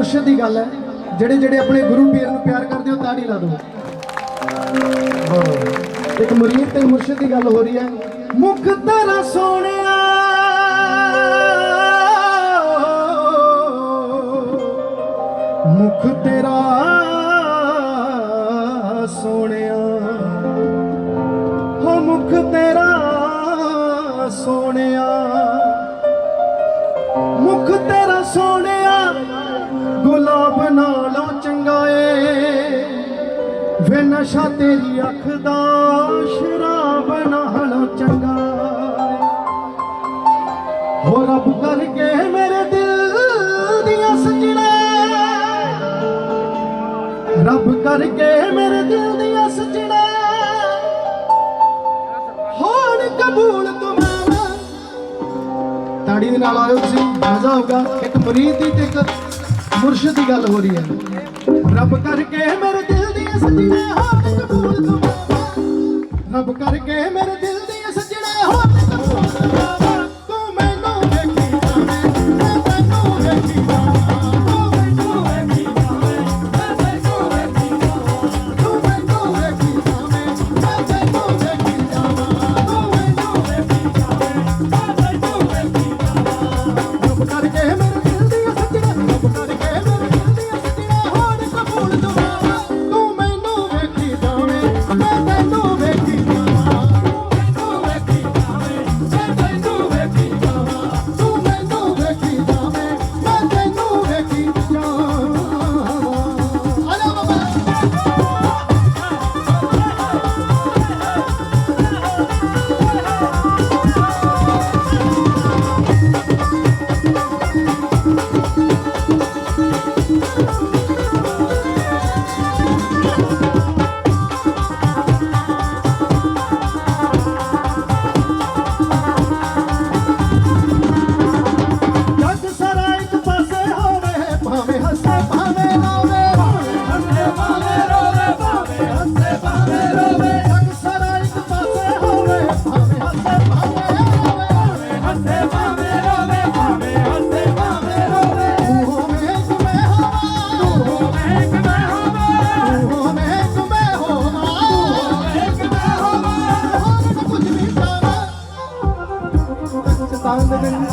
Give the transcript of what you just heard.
ਮੁਰਸ਼ਿਦ ਦੀ ਗੱਲ ਹੈ। ਜਿਹੜੇ ਜਿਹੜੇ ਆਪਣੇ ਗੁਰੂ ਪੀਰ ਨੂੰ ਪਿਆਰ ਕਰਦੇ ਹੋ ਤਾੜੀ ਲਾ ਦਿਓ ਇੱਕ ਮੁਰੀਦ ਤੇ ਮੁਰਸ਼ਿਦ ਦੀ ਗੱਲ ਹੋ ਰਹੀ ਹੈ। ਮੁਖ ਤੇਰਾ ਸੋਹਣਿਆ। ਮੁਖ ਤੇਰਾ ਸੋਹਣਿਆ। ਨਸ਼ਾ ਤੇਰੀ ਅੱਖ ਦਾ ਸ਼ਰਾਬ ਨਾਲੋਂ ਚੰਗਾ। ਏ। ਹੋ ਰੱਬ ਕਰਕੇ ਮੇਰੇ ਦਿਲ ਦੀਆਂ ਸਜਣਾ। ਰੱਬ ਕਰਕੇ ਮੇਰੇ ਦਿਲ ਦੀਆਂ ਸਜਣਾ। ਹੋਣ ਕਬੂਲ ਤੁਮਾਰਾ ਤਾੜੀ ਦੇ ਨਾਲ ਆਇਓ ਤੁਸੀਂ, ਮਜ਼ਾ ਹੋਗਾ ਇੱਕ ਮਰੀਦ ਦੀ ਤੇ ਇੱਕ ਮੁਰਸ਼ਿਦ ਦੀ ਗੱਲ ਹੋ ਰਹੀ ਹੈ। ਰੱਬ ਕਰਕੇ ਮੇਰੇ ਦਿਲ ਦੀਆਂ ਸੱਜਣਾ। ਰੱਬ ਕਰਕੇ ਮੇਰੇ ਚਤਾਨ ਦੇ